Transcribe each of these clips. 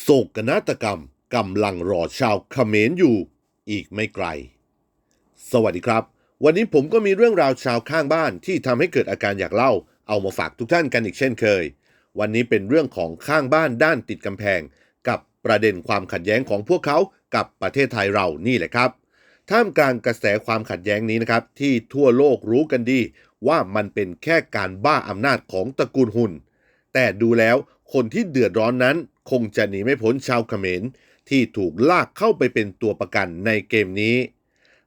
โศกนาฏกรรมกำลังรอชาวเขมรอยู่อีกไม่ไกล สวัสดีครับ วันนี้ผมก็มีเรื่องราวชาวข้างบ้านที่ทำให้เกิดอาการอยากเล่า เอามาฝากทุกท่านกันอีกเช่นเคย วันนี้เป็นเรื่องของข้างบ้านด้านติดกำแพง กับประเด็นความขัดแย้งของพวกเขากับประเทศไทยเรานี่แหละครับ ท่ามกลางกระแสความขัดแย้งนี้นะครับ ที่ทั่วโลกรู้กันดี ว่ามันเป็นแค่การบ้าอำนาจของตระกูลหุนแต่ดูแล้วคนที่เดือดร้อนนั้น คงจะหนีไม่พ้นชาวเขมรที่ถูกลากเข้าไปเป็นตัวประกันในเกมนี้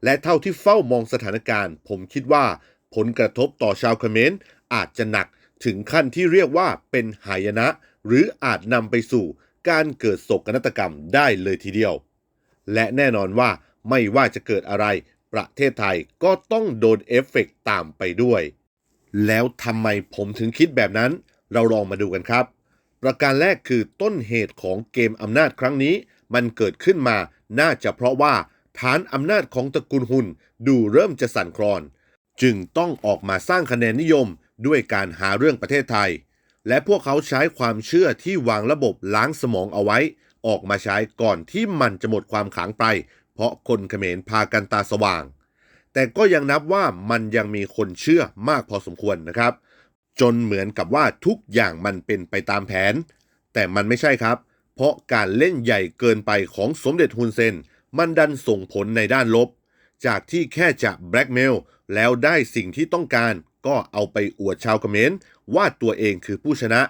และเท่าที่เฝ้ามองสถานการณ์ ผมคิดว่าผลกระทบต่อชาวเขมรอาจจะหนักถึงขั้นที่เรียกว่าเป็นหายนะ หรืออาจนำไปสู่การเกิดโศกนาฏกรรมได้เลยทีเดียว และแน่นอนว่าไม่ว่าจะเกิดอะไร ประเทศไทยก็ต้องโดนเอฟเฟกต์ตามไปด้วย แล้วทำไมผมถึงคิดแบบนั้น เราลองมาดูกันครับ ประการแรกคือต้นเหตุของเกมอำนาจครั้งนี้ มันเกิดขึ้นมาน่าจะเพราะว่าฐานอำนาจของตระกูลหุนดูเริ่มจะสั่นคลอน จึงต้องออกมาสร้างคะแนนนิยมด้วยการหาเรื่องประเทศไทย และพวกเขาใช้ความเชื่อที่วางระบบล้างสมองเอาไว้ ออกมาใช้ก่อนที่มันจะหมดความขลังไป เพราะคนเขมรพากันตาสว่าง แต่ก็ยังนับว่ามันยังมีคนเชื่อมากพอสมควรนะครับ จนเหมือนกับว่าทุกอย่างมันเป็นไปตามแผน แต่มันไม่ใช่ครับ เพราะการเล่นใหญ่เกินไปของสมเด็จฮุนเซน มันดันส่งผลในด้านลบ จากที่แค่จะแบล็กเมลแล้วได้สิ่งที่ต้องการ ก็เอาไปอวดชาวเขมรว่าตัวเองคือผู้ชนะ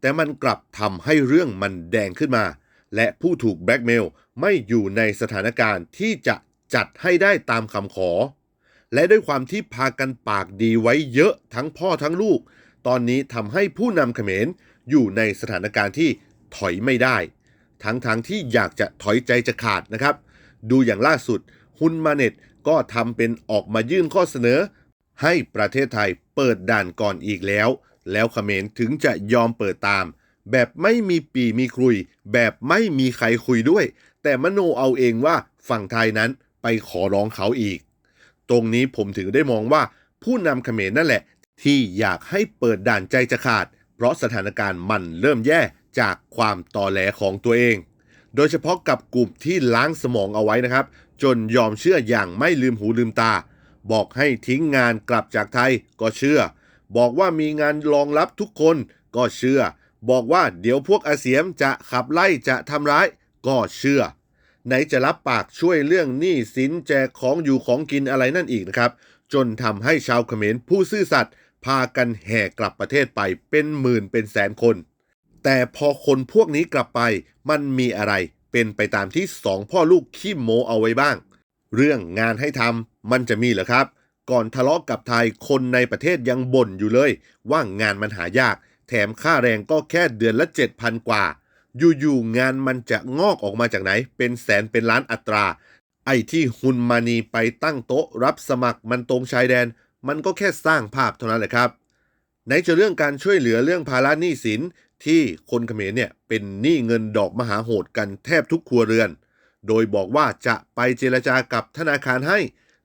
แต่มันกลับทำให้เรื่องมันแดงขึ้นมา และผู้ถูกแบล็กเมลไม่อยู่ในสถานการณ์ที่จะจัดให้ได้ตามคำขอ และด้วยความที่พากันปากดีไว้เยอะทั้งพ่อทั้งลูก ตอนนี้ทำให้ผู้นำเขมรอยู่ในสถานการณ์ที่ถอยไม่ได้ ทั้งๆทที่อยากจะถอยใจจะขาดนะครับ ดูอย่างล่าสุดฮุนมาเน็ตก็ทำเป็นออกมายื่นข้อเสนอ ให้ประเทศไทยเปิดด่านก่อนอีกแล้ว แล้วเขมรถึงจะยอมเปิดตาม แบบไม่มีปีมีคุย แบบไม่มีใครคุยด้วย แต่มโนเอาเองว่าฝั่งไทยนั้นไปขอร้องเขาอีก ตรงนี้ผมถึงได้มองว่าผู้นำเขมรนั่นแหละ ที่อยากให้เปิดด่านใจจะขาด เพราะสถานการณ์มันเริ่มแย่จากความตอแหลของตัวเอง โดยเฉพาะกับกลุ่มที่ล้างสมองเอาไว้นะครับ จนยอมเชื่ออย่างไม่ลืมหูลืมตา บอกให้ทิ้งงานกลับจากไทยก็เชื่อ บอกว่ามีงานรองรับทุกคนก็เชื่อ บอกว่าเดี๋ยวพวกอาเสียมจะขับไล่จะทำร้ายก็เชื่อ ไหนจะรับปากช่วยเรื่องหนี้สินแจกของอยู่ของกินอะไรนั่นอีกนะครับ จนทำให้ชาวเขมรผู้ซื่อสัตย์ พากันแห่กลับประเทศไปเป็นหมื่นเป็นแสนคน แต่พอคนพวกนี้กลับไปมันมีอะไรเป็นไปตามที่สองพ่อลูกขี้โมเอาไว้บ้าง เรื่องงานให้ทำมันจะมีเหรอครับ ก่อนทะเลาะกับไทยคนในประเทศยังบ่นอยู่เลย ว่างานมันหายาก แถมค่าแรงก็แค่เดือนละ 7,000 กว่า อยู่ๆงานมันจะงอกออกมาจากไหน เป็นแสนเป็นล้านอัตรา ไอ้ที่ฮุนมานีไปตั้งโต๊ะรับสมัครมันตรงชายแดน มันก็แค่สร้างภาพเท่านั้นแหละครับไหนจะเรื่องการช่วยเหลือเรื่องภาระหนี้สินที่คนเขมรเนี่ยเป็นหนี้เงินดอกมหาโหดกันแทบทุกครัวเรือน โดยบอกว่าจะไปเจรจากับธนาคารให้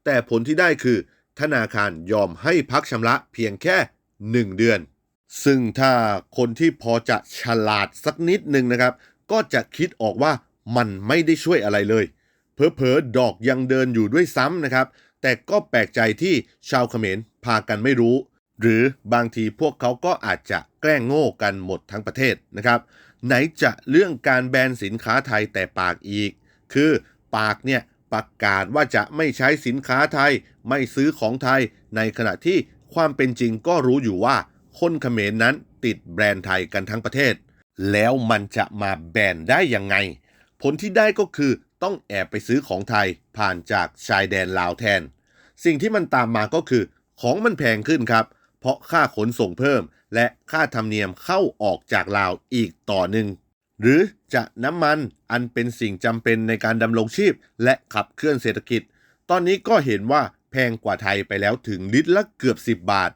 แต่ผลที่ได้คือ ธนาคารยอมให้พักชำระเพียงแค่ 1 เดือน ซึ่งถ้าคนที่พอจะฉลาดสักนิดหนึ่งนะครับ ก็จะคิดออกว่ามันไม่ได้ช่วยอะไรเลย เพอๆดอกยังเดินอยู่ด้วยซ้ำนะครับ แต่ก็แปลกใจที่ชาวเขมรพากันไม่รู้ หรือบางทีพวกเขาก็อาจจะแกล้งโง่กันหมดทั้งประเทศนะครับ ไหนจะเรื่องการแบนสินค้าไทยแต่ปากอีก คือปากเนี่ยประกาศว่าจะไม่ใช้สินค้าไทยไม่ซื้อของไทย ในขณะที่ความเป็นจริงก็รู้อยู่ว่า คนเขมรนั้นติดแบรนด์ไทยกันทั้งประเทศ แล้วมันจะมาแบนได้ยังไง ผลที่ได้ก็คือ ต้องแอบไปซื้อของไทยผ่านจากชายแดนลาวแทน สิ่งที่มันตามมาก็คือ ของมันแพงขึ้นครับ เพราะค่าขนส่งเพิ่ม และค่าธรรมเนียมเข้าออกจากลาวอีกต่อหนึ่งหรือจะน้ำมันอันเป็นสิ่งจำเป็นในการดำรงชีพ และขับเคลื่อนเศรษฐกิจ ตอนนี้ก็เห็นว่าแพงกว่าไทยไปแล้วถึงลิตรละเกือบ 10 บาท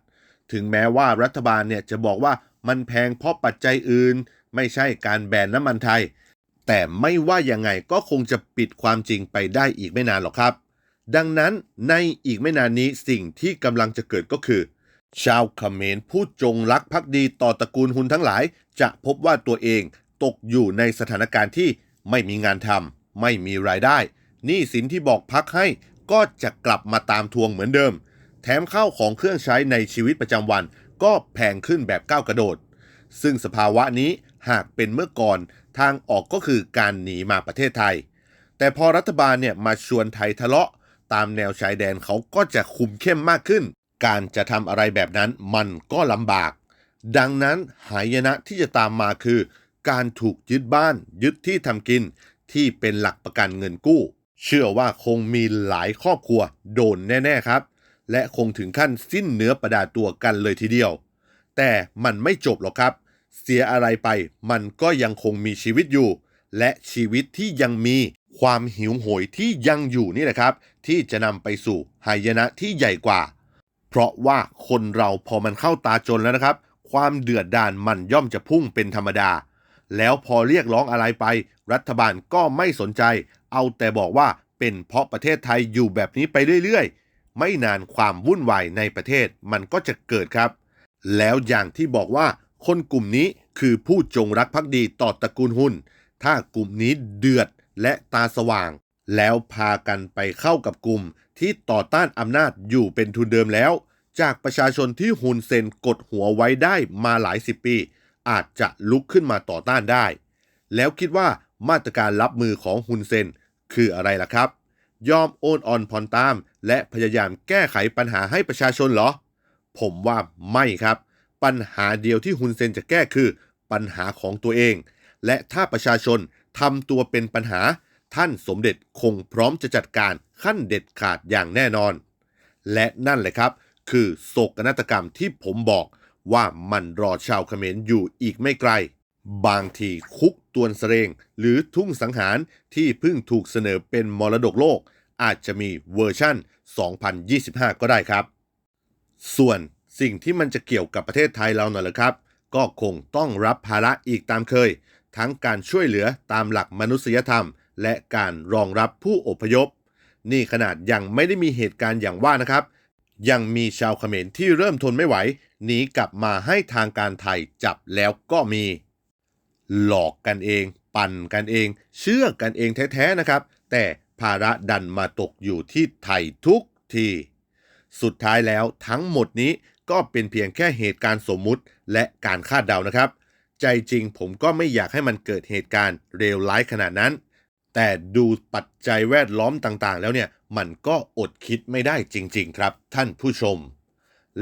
ถึงแม้ว่ารัฐบาลเนี่ยจะบอกว่ามันแพงเพราะปัจจัยอื่น ไม่ใช่การแบนน้ำมันไทย แต่ไม่ว่ายังไงก็คงจะปิดความจริงไปได้อีกไม่นานหรอกครับ ดังนั้นในอีกไม่นานนี้สิ่งที่กำลังจะเกิดก็คือ ชาวเขมรผู้จงรักภักดีต่อตระกูลหุนทั้งหลาย จะพบว่าตัวเองตกอยู่ในสถานการณ์ที่ไม่มีงานทำไม่มีรายได้หนี้สินที่บอกพักให้ก็จะกลับมาตามทวงเหมือนเดิม แถมข้าวของเครื่องใช้ในชีวิตประจำวัน ก็แพงขึ้นแบบก้าวกระโดด ซึ่งสภาวะนี้ หากเป็นเมื่อก่อนทางออกก็คือการหนีมาประเทศไทย แต่พอรัฐบาลเนี่ยมาชวนไทยทะเลาะ ตามแนวชายแดนเขาก็จะคุมเข้มมากขึ้น การจะทำอะไรแบบนั้นมันก็ลำบาก ดังนั้นหายนะที่จะตามมาคือ การถูกยึดบ้านยึดที่ทำกินที่เป็นหลักประกันเงินกู้ เชื่อว่าคงมีหลายครอบครัวโดนแน่ๆครับ และคงถึงขั้นสิ้นเนื้อประดาตัวกันเลยทีเดียว แต่มันไม่จบหรอกครับ เสียอะไรไป มันก็ยังคงมีชีวิตอยู่ และชีวิตที่ยังมีความหิวโหยที่ยังอยู่นี่แหละครับ ที่จะนำไปสู่หายนะที่ใหญ่กว่า เพราะว่าคนเราพอมันเข้าตาจนแล้วนะครับ ความเดือดดาลมันย่อมจะพุ่งเป็นธรรมดา แล้วพอเรียกร้องอะไรไป รัฐบาลก็ไม่สนใจ เอาแต่บอกว่าเป็นเพราะประเทศไทยอยู่แบบนี้ไปเรื่อยๆ ไม่นานความวุ่นวายในประเทศมันก็จะเกิดครับ แล้วอย่างที่บอกว่า คนกลุ่มนี้คือผู้จงรักภักดีต่อตระกูลหุ้น ถ้ากลุ่มนี้เดือดและตาสว่าง แล้วพากันไปเข้ากับกลุ่มที่ต่อต้านอำนาจอยู่เป็นทุนเดิมแล้ว จากประชาชนที่ฮุนเซนกดหัวไว้ได้มาหลายสิบปี อาจจะลุกขึ้นมาต่อต้านได้ แล้วคิดว่ามาตรการรับมือของฮุนเซนคืออะไรล่ะครับ ยอมโอนอ่อนผ่อนตาม และพยายามแก้ไขปัญหาให้ประชาชนเหรอ ผมว่าไม่ครับ ปัญหาเดียวที่ฮุนเซนจะแก้คือปัญหาของตัวเอง และถ้าประชาชนทำตัวเป็นปัญหา ท่านสมเด็จคงพร้อมจะจัดการขั้นเด็ดขาดอย่างแน่นอน และนั่นแหละครับ คือโศกนาฏกรรมที่ผมบอกว่ามันรอชาวเขมรอยู่อีกไม่ไกล บางทีคุกตวนเสรง หรือทุ่งสังหารที่เพิ่งถูกเสนอเป็นมรดกโลก อาจจะมีเวอร์ชั่น 2025 ก็ได้ครับ ส่วน สิ่งที่มันจะเกี่ยวกับประเทศไทยเราหน่อยละครับ ก็คงต้องรับภาระอีกตามเคย ทั้งการช่วยเหลือตามหลักมนุษยธรรม และการรองรับผู้อพยพ นี่ขนาดยังไม่ได้มีเหตุการณ์อย่างว่านะครับ ยังมีชาวเขมรที่เริ่มทนไม่ไหวหนีกลับมาให้ทางการไทยจับแล้วก็มี หลอกกันเอง ปั่นกันเอง เชื่อกันเองแท้ๆนะครับ แต่ภาระดันมาตกอยู่ที่ไทยทุกที สุดท้ายแล้วทั้งหมดนี้ ก็เป็นเพียงแค่เหตุการณ์สมมุติและการคาดเดานะครับ ใจจริงผมก็ไม่อยากให้มันเกิดเหตุการณ์เลวร้ายขนาดนั้น แต่ดูปัจจัยแวดล้อมต่างๆ แล้วเนี่ยมันก็อดคิดไม่ได้จริง ๆ ครับ ท่านผู้ชม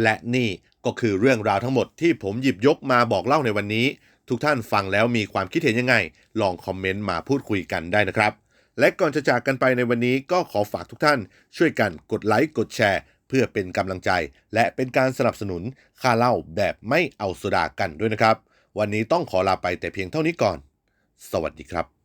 และนี่ก็คือเรื่องราวทั้งหมดที่ผมหยิบยกมาบอกเล่าในวันนี้ ทุกท่านฟังแล้วมีความคิดเห็นยังไง ลองคอมเมนต์มาพูดคุยกันได้นะครับ และก่อนจะจากกันไปในวันนี้ก็ขอฝากทุกท่าน ช่วยกันกดไลค์กดแชร์ เพื่อเป็นกำลังใจ และเป็นการสนับสนุนค่าเล่าแบบไม่เอาโซดากันด้วยนะครับ วันนี้ต้องขอลาไปแต่เพียงเท่านี้ก่อน สวัสดีครับ